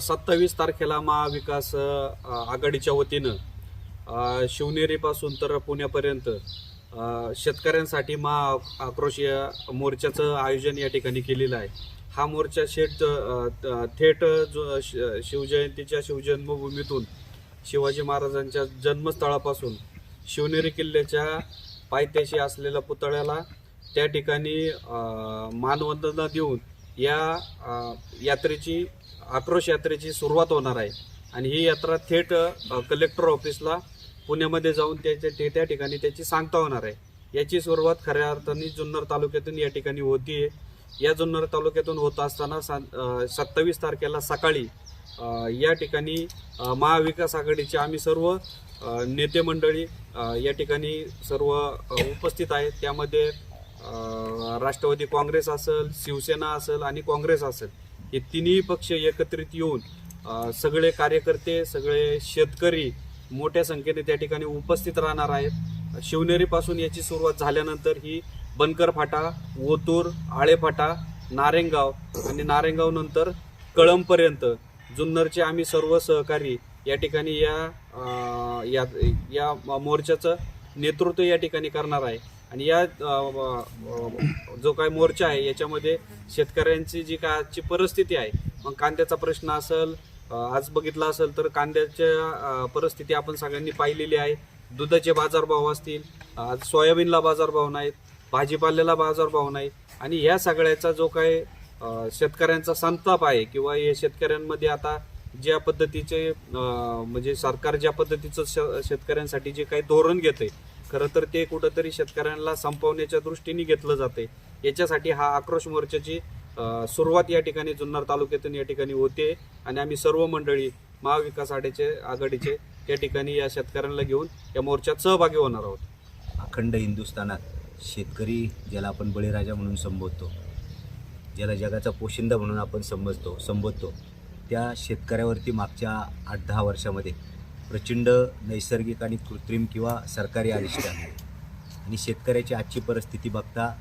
सत्तावीस तारखेला महाविकास आघाडीच्या वतीनं शिवनेरीपासून तर पुण्यापर्यंत शेतकऱ्यांसाठी महा आक्रोश या मोर्चाचं आयोजन या ठिकाणी केलेलं आहे. हा मोर्चा शेट त- थेट जो शिवजयंतीच्या शिवजन्मभूमीतून शिवाजी महाराजांच्या जन्मस्थळापासून शिवनेरी किल्ल्याच्या पायथ्याशी असलेल्या पुतळ्याला त्या ठिकाणी मानवंदना देऊन या यात्रेची आक्रोश यात्रेची सुरुवात होणार आहे. आणि ही यात्रा थेट कलेक्टर ऑफिसला पुण्यामध्ये जाऊन त्याच्या ते- त्या ठिकाणी त्याची सांगता होणार आहे. याची सुरुवात खऱ्या अर्थाने जुन्नर तालुक्यातून या ठिकाणी होतीये. या जुन्नर तालुक्यातून होत असताना सत्तावीस तारखेला सकाळी या ठिकाणी महाविकास आघाडीचे आम्ही सर्व नेते मंडळी या ठिकाणी सर्व उपस्थित आहेत. त्यामध्ये राष्ट्रवादी काँग्रेस असेल शिवसेना असेल आणि काँग्रेस असेल हे तिन्ही पक्ष एकत्रित येऊन सगळे कार्यकर्ते सगळे शेतकरी मोठ्या संख्येने त्या ठिकाणी उपस्थित राहणार आहेत. शिवनेरीपासून याची सुरुवात झाल्यानंतर ही बनकर फाटा ओतूर आळेफाटा नारेंगाव आणि नारेंगाव नंतर कळंबपर्यंत जुन्नरचे आम्ही सर्व सहकारी या ठिकाणी या या या मोर्चाचं नेतृत्व या ठिकाणी करणार आहे. आणि या जो काय मोर्चा आहे याच्यामध्ये शेतकऱ्यांची जी काय आजची परिस्थिती आहे मग कांद्याचा प्रश्न असेल आज बघितला असेल तर कांद्याच्या परिस्थिती आपण सगळ्यांनी पाहिलेली आहे. दुधाचे बाजारभाव असतील आज सोयाबीनला बाजारभाव नाहीत भाजीपाल्याला बाजारभाव नाही आणि ह्या सगळ्याचा जो काय शेतकऱ्यांचा संताप आहे किंवा हे शेतकऱ्यांमध्ये आता ज्या पद्धतीचे म्हणजे सरकार ज्या पद्धतीचं श- शेतकऱ्यांसाठी जे काही धोरण घेते खरं तर ते कुठंतरी शेतकऱ्यांना संपवण्याच्या दृष्टीने घेतलं जाते. याच्यासाठी हा आक्रोश मोर्चाची सुरुवात या ठिकाणी जुन्नर तालुक्यातून या ठिकाणी होते आणि आम्ही सर्व मंडळी महाविकास आघाडीचे आघाडीचे त्या ठिकाणी या शेतकऱ्यांना घेऊन या मोर्चात सहभागी होणार आहोत. अखंड हिंदुस्थानात शेतकरी ज्याला आपण बळीराजा म्हणून संबोधतो ज्याला जगाचा पोशिंदा म्हणून आपण समजतो संबोधतो त्या शेतकऱ्यावरती मागच्या आठ दहा वर्षामध्ये प्रचंड नैसर्गिक आणि कृत्रिम किंवा सरकारी आदेश आहे. आणि शेतकऱ्याची आजची परिस्थिती बघता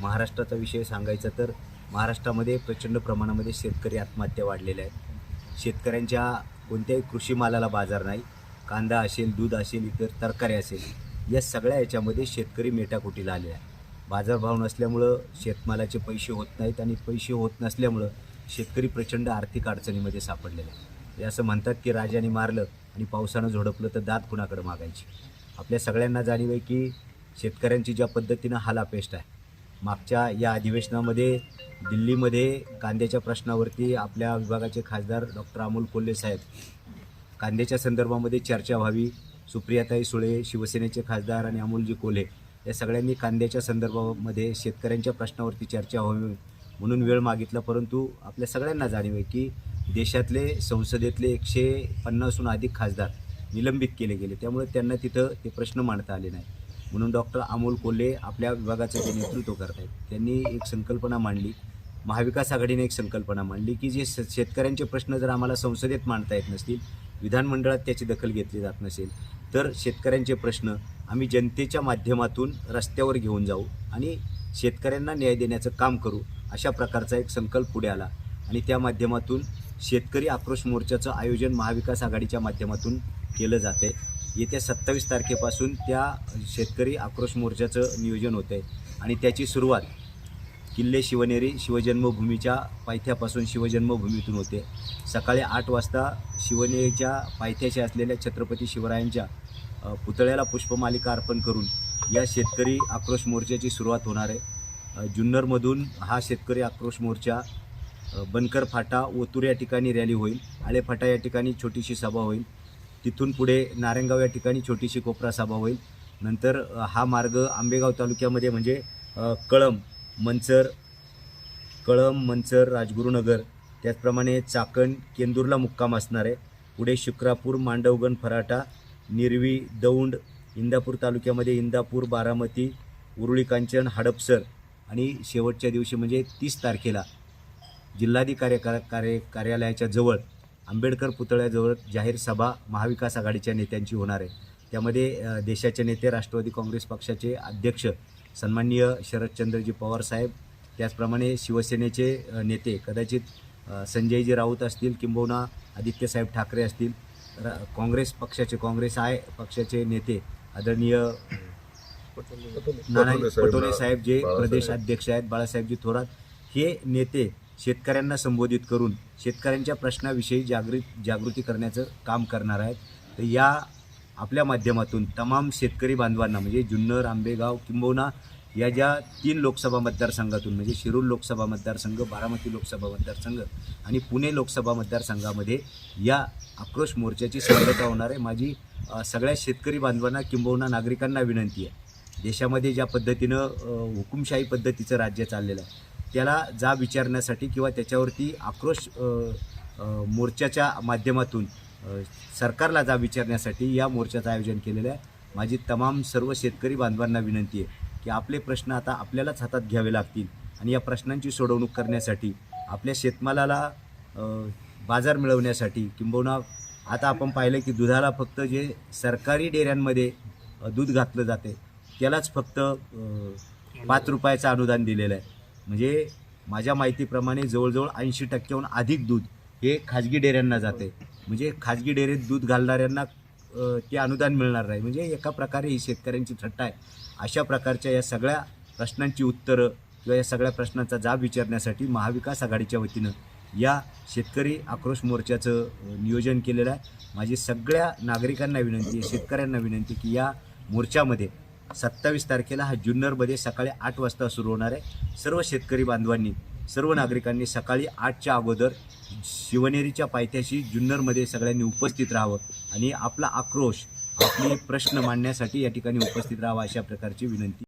महाराष्ट्राचा विषय सांगायचा तर महाराष्ट्रामध्ये प्रचंड प्रमाणामध्ये शेतकरी आत्महत्या वाढलेल्या आहेत. शेतकऱ्यांच्या कोणत्याही कृषी मालाला बाजार नाही. कांदा असेल दूध असेल इतर तरकारी असेल या सगळ्या याच्यामध्ये शेतकरी मेटाकुटीला आले आहे. बाजारभाव नसल्यामुळं शेतमालाचे पैसे होत नाहीत आणि पैसे होत नसल्यामुळं शेतकरी प्रचंड आर्थिक अडचणीमध्ये सापडलेले आहे. असं म्हणतात की राजाने मारलं आणि पावसानं झोडपलं तर दात कुणाकडे मागायची? आपल्या सगळ्यांना जाणीव आहे की शेतकऱ्यांची ज्या पद्धतीनं हालापेष्ट आहे मागच्या या अधिवेशनामध्ये दिल्लीमध्ये कांद्याच्या प्रश्नावरती आपल्या विभागाचे खासदार डॉक्टर अमोल कोल्हे साहेब कांद्याच्या संदर्भामध्ये चर्चा व्हावी सुप्रियाताई सुळे शिवसेनेचे खासदार आणि अमोलजी कोल्हे या सगळ्यांनी कांद्याच्या संदर्भामध्ये शेतकऱ्यांच्या प्रश्नावरती चर्चा व्हावी. म्हणून वेळ मागितला परंतु आपल्या सगळ्यांना जाणीव आहे की देशातले संसदेतले एकशे पन्नासहून अधिक खासदार निलंबित केले गेले. त्यामुळे त्यांना तिथं ते प्रश्न मांडता आले नाही. म्हणून डॉक्टर अमोल कोल्हे आपल्या विभागाचं जे नेतृत्व करत आहेत त्यांनी एक संकल्पना मांडली. महाविकास आघाडीने एक संकल्पना मांडली की जे शेतकऱ्यांचे प्रश्न जर आम्हाला संसदेत मांडता येत नसतील विधानमंडळात त्याची दखल घेतली जात नसेल तर शेतकऱ्यांचे प्रश्न आम्ही जनतेच्या माध्यमातून रस्त्यावर घेऊन जाऊ आणि शेतकऱ्यांना न्याय देण्याचं काम करू. अशा प्रकारचा एक संकल्प पुढे आला. आणि त्या माध्यमातून शेतकरी आक्रोश मोर्चाचं आयोजन महाविकास आघाडीच्या माध्यमातून केलं जाते येत्या सत्तावीस तारखेपासून त्या शेतकरी आक्रोश मोर्चाचं नियोजन होतं आहे आणि त्याची सुरुवात किल्ले शिवनेरी शिवजन्मभूमीच्या पायथ्यापासून शिवजन्मभूमीतून होते. सकाळी आठ वाजता शिवनेरीच्या पायथ्याशी असलेल्या छत्रपती शिवरायांच्या पुतळ्याला पुष्पमालिका अर्पण करून या शेतकरी आक्रोश मोर्चाची सुरुवात होणार आहे. जुन्नरमधून हा शेतकरी आक्रोश मोर्चा बनकर फाटा ओतूर या ठिकाणी रॅली होईल. आळेफाटा या ठिकाणी छोटीशी सभा होईल. तिथून पुढे नारायणगाव या ठिकाणी छोटीशी कोपरा सभा होईल. नंतर हा मार्ग आंबेगाव तालुक्यामध्ये म्हणजे कळम मंचर कळम मंचर राजगुरुनगर त्याचप्रमाणे चाकण केंदूरला मुक्काम असणार आहे. पुढे शुक्रापूर मांडवगण फराटा निरवी दौंड इंदापूर तालुक्यामध्ये इंदापूर बारामती उरुळी कांचन हडपसर आणि शेवटच्या दिवशी म्हणजे तीस तारखेला जिल्हाधिकारी कार्य कार्यालयाच्या जवळ आंबेडकर पुतळ्याजवळ जाहीर सभा महाविकास आघाडीच्या नेत्यांची होणार आहे. त्यामध्ये देशाचे नेते राष्ट्रवादी काँग्रेस पक्षाचे अध्यक्ष सन्माननीय शरदचंद्रजी पवार साहेब त्याचप्रमाणे शिवसेनेचे नेते कदाचित संजयजी राऊत असतील किंबहुना आदित्यसाहेब ठाकरे असतील र- काँग्रेस पक्षाचे काँग्रेस आय पक्षाचे नेते आदरणीय नाना पटोले साहेब, जे बाळासाहेब. प्रदेश अध्यक्ष आहेत बाळासाहेबजी थोरात हे नेते शेतकऱ्यांना संबोधित करून शेतकऱ्यांच्या प्रश्नाविषयी जागृत जागृती करण्याचं काम करणार आहेत. तर या आपल्या माध्यमातून तमाम शेतकरी बांधवांना म्हणजे जुन्नर आंबेगाव किंबहुना या ज्या तीन लोकसभा मतदारसंघातून म्हणजे शिरूर लोकसभा मतदारसंघ बारामती लोकसभा मतदारसंघ आणि पुणे लोकसभा मतदारसंघामध्ये या आक्रोश मोर्चाची सांगता होणार आहे. माझी सगळ्या शेतकरी बांधवांना किंबहुना नागरिकांना विनंती आहे. देशामध्ये ज्या पद्धतीनं हुकुमशाही पद्धतीचं राज्य चाललेलं आहे त्याला जा विचारण्यासाठी किंवा त्याच्यावरती आक्रोश मोर्चाच्या माध्यमातून सरकारला जा विचारण्यासाठी या मोर्चाचं आयोजन केलेलं आहे. माझी तमाम सर्व शेतकरी बांधवांना विनंती आहे की आपले प्रश्न आता आपल्यालाच हातात घ्यावे लागतील आणि या प्रश्नांची सोडवणूक करण्यासाठी आपल्या शेतमालाला बाजार मिळवण्यासाठी किंबहुना आता आपण पाहिलं की दुधाला फक्त जे सरकारी डेऱ्यांमध्ये दूध घातलं जाते त्यालाच फक्त पाच रुपयाचं अनुदान दिलेलं आहे. म्हणजे माझ्या माहितीप्रमाणे जवळजवळ ऐंशी टक्क्याहून अधिक दूध हे खाजगी डेऱ्यांना जाते म्हणजे खाजगी डेअरीत दूध घालणाऱ्यांना ते अनुदान मिळणार नाही. म्हणजे एका प्रकारे ही शेतकऱ्यांची थट्टा आहे. अशा प्रकारच्या या सगळ्या प्रश्नांची उत्तरं किंवा या सगळ्या प्रश्नांचा जाब विचारण्यासाठी महाविकास आघाडीच्या वतीनं या शेतकरी आक्रोश मोर्चाचं नियोजन केलेलं आहे. माझी सगळ्या नागरिकांना विनंती आहे शेतकऱ्यांना विनंती की या मोर्चामध्ये सत्तावीस तारखेला हा जुन्नरमध्ये सकाळी आठ वाजता सुरू होणार आहे. सर्व शेतकरी बांधवांनी सर्व नागरिकांनी सकाळी आठच्या अगोदर शिवनेरीच्या पायथ्याशी जुन्नरमध्ये सगळ्यांनी उपस्थित राहावं आणि आपला आक्रोश आपले प्रश्न मांडण्यासाठी या ठिकाणी उपस्थित राहावा अशा प्रकारची विनंती.